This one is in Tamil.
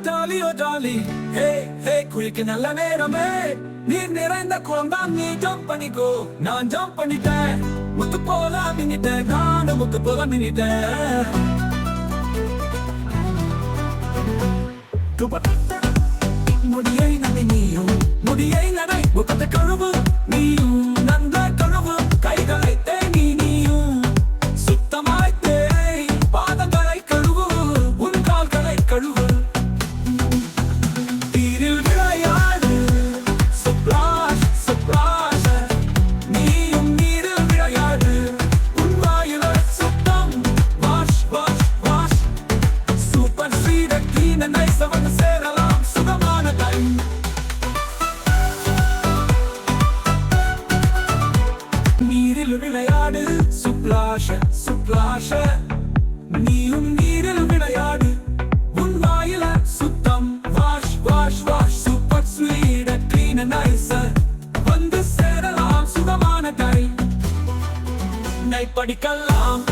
டாலியோ டாலி ஹே ஹே குளிக்க நல்ல நேரமே நீர் நிறைந்த குளம் நீ ஜம்ப் பண்ணிக்கோ நான் ஜம்ப் பண்ணிட்டேன் முத்து போல மின்னிட்டேன் நானும் முத்து போல மின்னிட்டேன் முடியை ஸ்வீட் கிளீன் வந்து சேரலாம் சுகமான டைம் நீரில் விளையாடு சுப்ளாஷ சுப்ளாஷ நீயும் நீரில் விளையாடு உன் வாயில சுத்தம் wash wash wash super sweet clean வந்து சேரலாம் சுகமான நை படிக்கலாம்